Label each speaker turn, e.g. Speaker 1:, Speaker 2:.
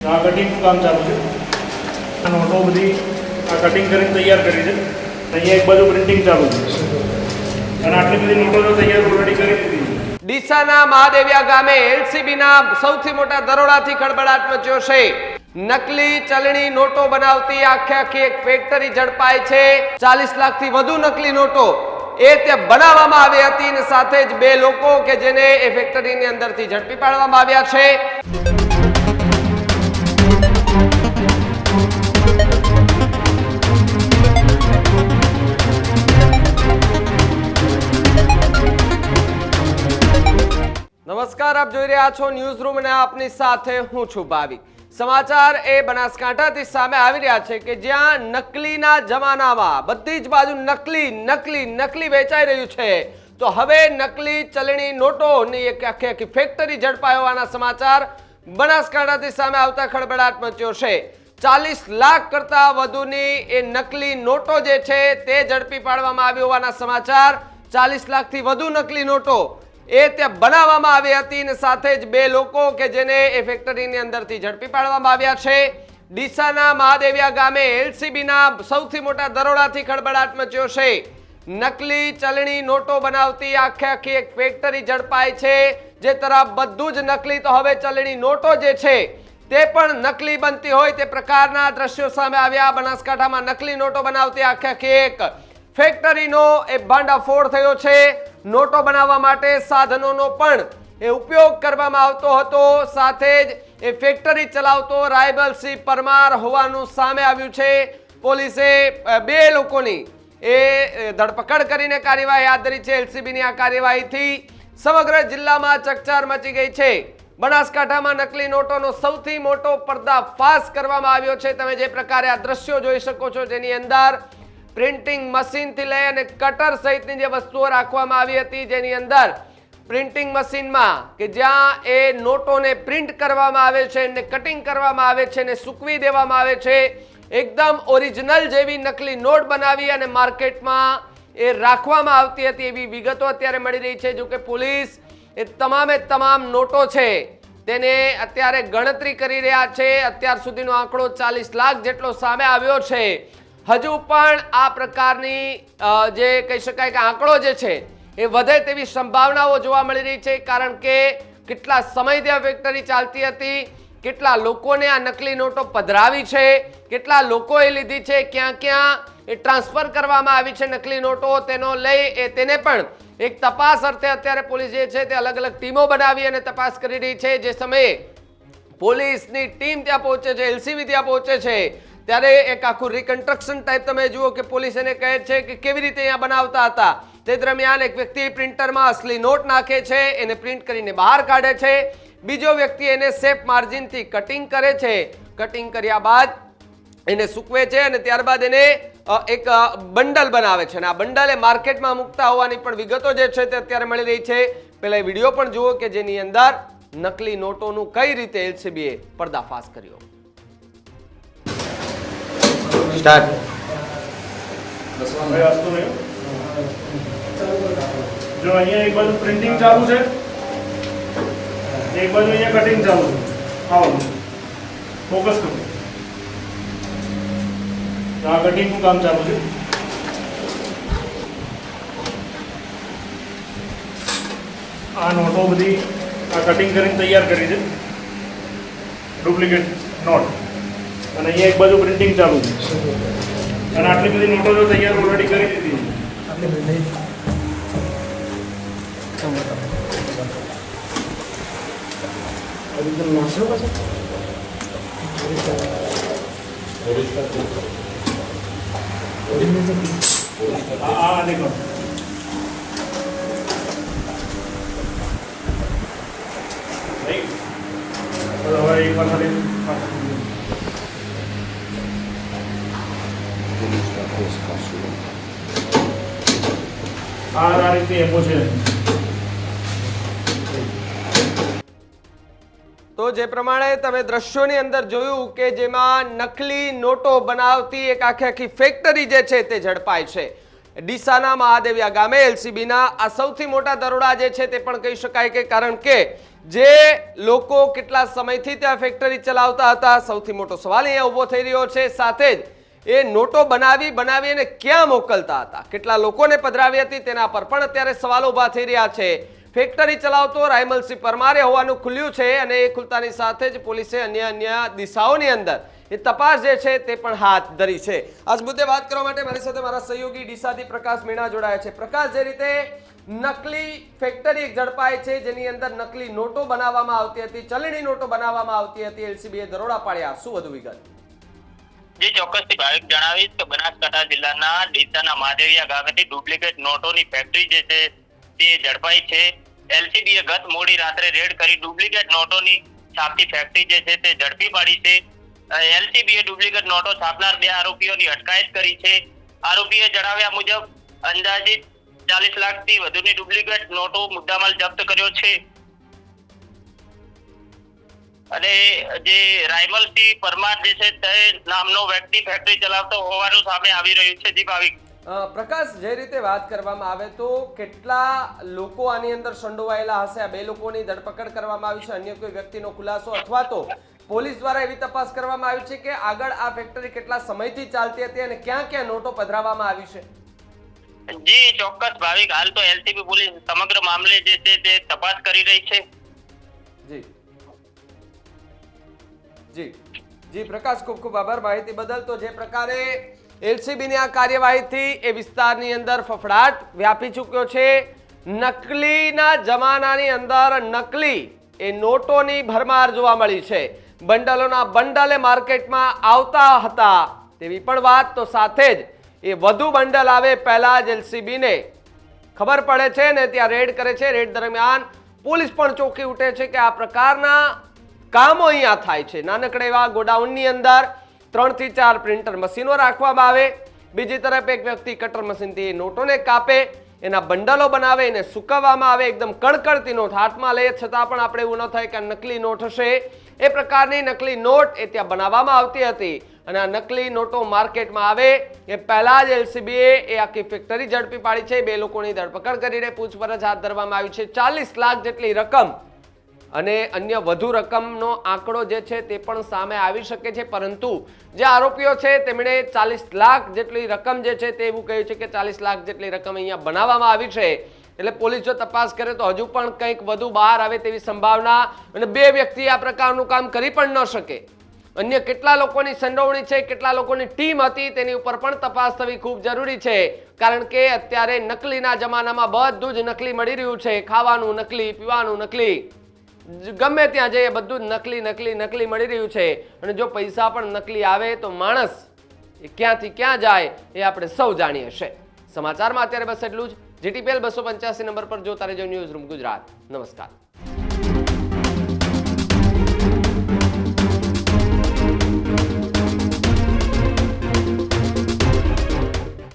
Speaker 1: આ કટિંગનું કામ ચાલુ છે. આ નોટો બધી આ કટિંગ કરીને તૈયાર કરી છે. અહીંયા એક બાજુ પ્રિન્ટિંગ ચાલુ છે. અને આટલી બધી નોટો તૈયાર ઓલરેડી કરી દીધી
Speaker 2: ડીસાના મહાદેવિયા ગામે એલસીબીના સૌથી મોટા દરોડાથી ખળબળાટ મચ્યો છે. નકલી ચલણી નોટો બનાવતી આખે આખી એક ફેક્ટરી ઝડપાય છે. ચાલીસ લાખથી વધુ નકલી નોટો એ તે બનાવવામાં આવી હતી અને સાથે જ બે લોકો કે જેને એ ફેક્ટરીની અંદરથી ઝડપી પાડવામાં આવ્યા છે. જોઈ રહ્યા છો ન્યૂઝ રૂમ અને આપની સાથે હું છું ભાવિક સમાચાર એ બનાસકાંઠાથી સામે આવી રહ્યા છે કે જ્યાં નકલીના જમાનામાં બધી જ બાજુ નકલી નકલી નકલી વેચાઈ રહ્યું છે. તો હવે નકલી ચલણી નોટોની એક આખી આખી ફેક્ટરી ઝડપાઈ હોવાના સમાચાર બનાસકાંઠાથી સામે આવતા ખળબળાટ મચ્યો છે. ચાલીસ લાખ કરતા વધુની એ નકલી નોટો જે છે તે ઝડપી પાડવામાં આવી હોવાના સમાચાર. ચાલીસ લાખથી વધુ નકલી નોટો એ ત્યાં બનાવવામાં આવી હતી અને સાથે જ બે લોકો કે જેને એ ફેક્ટરીની અંદરથી ઝડપી પાડવામાં આવ્યા છે. ડીસાના મહાદેવિયા ગામે એલસીબીના સૌથી મોટા દરોડાથી ખળબળાટ મચ્યો છે. નકલી ચલણી નોટો બનાવતી આખે આખી એક ફેક્ટરી ઝડપાય છે. જે તરફ બધું જ નકલી, તો હવે ચલણી નોટો જે છે, તે પણ નકલી બનતી હોય તે પ્રકારના દ્રશ્યો સામે આવ્યા. બનાસકાંઠામાં નકલી નોટો બનાવતી આખે આખી એક ફેક્ટરીનો એ ભાંડાફોડ થયો છે. નોટો બનાવવા માટે સાધનોનો પણ એ ઉપયોગ કરવામાં આવતો હતો. સાથે જ એ ફેક્ટરી ચલાવતો રાયબલ સિંહ પરમાર હોવાનું સામે આવ્યું છે. પોલીસે બે લોકોની એ, ધરપકડ કરીને કાર્યવાહી હાથ ધરી છે. એલસીબીની આ કાર્યવાહીથી સમગ્ર જિલ્લામાં ચકચાર મચી ગઈ છે. બનાસકાંઠામાં નકલી નોટોનો સૌથી મોટો પર્દાફાશ કરવામાં આવ્યો છે. તમે જે પ્રકારે આ દ્રશ્યો જોઈ શકો છો જેની અંદર પ્રિન્ટિંગ મશીનથી લઈ અને કટર સહિતની જે વસ્તુઓ રાખવામાં આવી હતી, જેની અંદર પ્રિન્ટિંગ મશીનમાં કે જ્યાં એ નોટોને પ્રિન્ટ કરવામાં આવે છે, એને કટિંગ કરવામાં આવે છે ને સૂકવી દેવામાં આવે છે, એકદમ ઓરિજિનલ જેવી નકલી નોટ બનાવી અને માર્કેટમાં એ રાખવામાં આવતી હતી એવી વિગતો અત્યારે મળી રહી છે. જો કે પોલીસ એ તમામે તમામ નોટો છે તેને અત્યારે ગણતરી કરી રહ્યા છે. અત્યાર સુધીનો આંકડો ચાલીસ લાખ જેટલો સામે આવ્યો છે. હજુ પણ આ પ્રકારની જે કહી શકાય કે આંકડો જે છે, એ વધે તેવી સંભાવનાઓ જોવા મળી રહી છે, કારણ કે કેટલા સમયથી આ ફેક્ટરી ચાલતી હતી, કેટલા લોકોને આ નકલી નોટો પધરાવી છે, કેટલા લોકોએ લીધી છે, ક્યાં ક્યાં એ ટ્રાન્સફર કરવામાં આવી છે નકલી નોટો, તેનો લઈ એ તેને પણ એક તપાસ અર્થે અત્યારે પોલીસ જે છે તે અલગ અલગ ટીમો બનાવી અને તપાસ કરી રહી છે, જે સમયે પોલીસની ટીમ ત્યાં પહોંચે છે એલસીબી ત્યાં પહોંચે છે ત્યારે એક આખું રિકન્સ્ટ્રક્શન ટાઈપ તમે જુઓ કે પોલીસ એને કહે છે કે કેવી રીતે અહીંયા બનાવતા હતા. તે દરમિયાન એક વ્યક્તિ પ્રિન્ટરમાં અસલી નોટ નાખે છે, એને પ્રિન્ટ કરીને બહાર કાઢે છે. બીજો વ્યક્તિ એને સેફ માર્જિનથી કટિંગ કરે છે. કટિંગ કર્યા બાદ એને સૂકવે છે અને ત્યારબાદ એને એક બંડલ બનાવે છે. અને આ બંડલ એ માર્કેટમાં મૂકતા હોવાની પણ વિગતો જે છે તે અત્યારે મળી રહી છે. પહેલાં એ વીડિયો પણ જુઓ કે જેની અંદર નકલી નોટોનું કઈ રીતે એલસીબીએ પર્દાફાશ કર્યો.
Speaker 3: સ્ટાર્ટ
Speaker 1: જો અહીંયા એક બાજુ પ્રિન્ટિંગ ચાલુ છે, એક બાજુ અહીંયા કટિંગ ચાલુ છે. આવો. ફોકસ કરો. આ કટિંગનું કામ ચાલુ છે. આ નોટો બધી આ કટિંગ કરીને તૈયાર કરી છે. Duplicate note. અને અહીંયા એક બાજુ પ્રિન્ટિંગ ચાલુ છે. અને આટલી બધી નોટો તો તૈયાર ઓલરેડી કરી દીધી. આ દેખો. હવે એક વાર ખાલી
Speaker 2: તો જે પ્રમાણે તમે દ્રશ્યોની અંદર જોયું કે જેમાં નકલી નોટો બનાવતી એક આખી આખી ફેક્ટરી જે છે તે ઝડપાય છે. ડીસાના મહાદેવિયા ગામે એલસીબીના આ સૌથી મોટા દરોડા જે છે તે પણ કહી શકાય કે કારણ કે જે લોકો કેટલા સમયથી ત્યાં ફેક્ટરી ચલાવતા હતા, સૌથી મોટો સવાલ અહીંયા ઊભો થઈ રહ્યો છે. સાથે જ એ નોટો બનાવી બનાવી અને ક્યાં મોકલતા હતા? કેટલા લોકોને પધરાવી હતી તેના પર પણ અત્યારે સવાલો ઊભા થઈ રહ્યા છે. ફેક્ટરી ચલાવતો રાયમલસિંહ પરમારે હોવાનું ખુલ્યું છે અને એ ખુલતાની સાથે જ પોલીસે અન્ય અન્ય દિશાઓની અંદર એ તપાસ જે છે તે પણ હાથ ધરી છે. આજ મુદ્દે વાત કરવા માટે મારી સાથે મારા સહયોગી ડીસાથી પ્રકાશ મીણા જોડાયા છે. પ્રકાશ, જે રીતે નકલી ફેક્ટરી ઝડપાય છે, જેની અંદર નકલી નોટો બનાવવામાં આવતી હતી, ચલણી નોટો બનાવવામાં આવતી હતી, એલસીબીએ દરોડા પાડ્યા. શું વધુ વિગત?
Speaker 3: જી ચોક્કસથી ભાવિક જણાવીશ કે બનાસકાંઠા જિલ્લાના ડીસાના માધેવિયા ગામેથી ડુપ્લિકેટ નોટોની ફેક્ટરી જે છે, તે ઝડપાઈ છે. એલસીબીએ ગત મોડી રાત્રે રેડ કરી ડુપ્લિકેટ નોટોની છાપતી ફેક્ટરી જે છે, તે ઝડપી પાડી છે. એલસીબીએ ડુપ્લિકેટ નોટો છાપનાર બે આરોપીઓની અટકાયત કરી છે. આરોપીએ જણાવ્યા મુજબ અંદાજિત ચાલીસ લાખથી વધુની ડુપ્લિકેટ નોટો મુદ્દામાલ જપ્ત કર્યો છે. અને જે રાયમલસિંહ પરમાર જે છે તે નામનો વ્યક્તિ ફેક્ટરી ચલાવતો હોવાનું સામે આવી રહ્યું છે.
Speaker 2: દીપાવી પ્રકાશ જે રીતે વાત કરવામાં આવે તો કેટલા લોકો આની અંદર સંડોવાયેલા હશે? આ બે લોકોની ધરપકડ કરવામાં આવી છે. અન્ય કોઈ વ્યક્તિનો ખુલાસો અથવા તો પોલીસ દ્વારા એવી તપાસ કરવામાં આવી છે કે આગળ આ ફેક્ટરી કેટલા સમયથી ચાલતી હતી અને ક્યાં ક્યાં નોટો પધરાવવામાં આવી છે?
Speaker 3: જી ચોક્કસ ભાવિક. હાલ તો એલસીબી પોલીસ સમગ્ર મામલે જે છે તે તપાસ કરી રહી છે.
Speaker 2: જી. જી. જી, પ્રકાશ, ખૂબ ખૂબ આભાર. માહિતી બદલ તો જે પ્રકારે એલસીબીની આ કાર્યવાહીથી એ વિસ્તારની અંદર ફફડાટ વ્યાપી ચૂક્યો છે. નકલીના જમાનાની અંદર નકલી એ નોટોની ભરમાર જોવા મળી છે. બંડલોના બંડલે માર્કેટમાં આવતા હતા તેવી પણ વાત. તો સાથે જ એ વધુ બંડલ આવે પહેલા જ એલસીબીને ખબર પડે છે ને ત્યાં રેડ કરે છે. રેડ દરમિયાન પોલીસ પણ ચોકી ઉઠે છે કે આ પ્રકારના કામો અહીંયા થાય છે. નાનકડા એવા ગોડાઉનની અંદર ત્રણથી ચાર પ્રિન્ટર મશીનો રાખવામાં આવે. બીજી તરફ એક વ્યક્તિ કટર મશીનથી એ નોટોને કાપે, એના બંડલો બનાવે, એને સુકવવામાં આવે, એકદમ કણકડતી નોટ હાથમાં લઈએ છતાં પણ આપણે એવું ન થાય કે આ નકલી નોટ હશે. એ પ્રકારની નકલી નોટ એ ત્યાં બનાવવામાં આવતી હતી અને આ નકલી નોટો માર્કેટમાં આવે. એ પહેલાં જ એલસીબીએ એ આખી ફેક્ટરી ઝડપી પાડી છે. બે લોકોની ધરપકડ કરીને પૂછપરછ હાથ ધરવામાં આવી છે. ચાલીસ લાખ જેટલી રકમ અને અન્ય વધુ રકમનો આંકડો જે છે તે પણ સામે આવી શકે છે. પરંતુ જે આરોપીઓ છે તેમણે ચાલીસ લાખ જેટલી રકમ જે છે તે એવું કહ્યું છે કે ચાલીસ લાખ જેટલી રકમ અહીંયા બનાવવામાં આવી છે. એટલે પોલીસ જો તપાસ કરે તો હજુ પણ કંઈક વધુ બહાર આવે તેવી સંભાવના અને બે વ્યક્તિ આ પ્રકારનું કામ કરી પણ ન શકે. અન્ય કેટલા લોકોની સંડોવણી છે, કેટલા લોકોની ટીમ હતી તેની ઉપર પણ તપાસ થવી ખૂબ જરૂરી છે. કારણ કે અત્યારે નકલીના જમાનામાં બધું જ નકલી મળી રહ્યું છે. ખાવાનું નકલી, પીવાનું નકલી. ગમે ત્યાં જઈએ, બધું જ નકલી નકલી નકલી મળી રહ્યું છે. અને જો પૈસા પણ નકલી આવે તો માણસ એ ક્યાંથી ક્યાં જાય એ આપણે સૌ જાણીએ છે સમાચારમાં અત્યારે બસ એટલું જ. જીટીપીએલ બસો પંચ્યાસી નંબર પર જોતા રહેજો ન્યૂઝ રૂમ ગુજરાત. નમસ્કાર.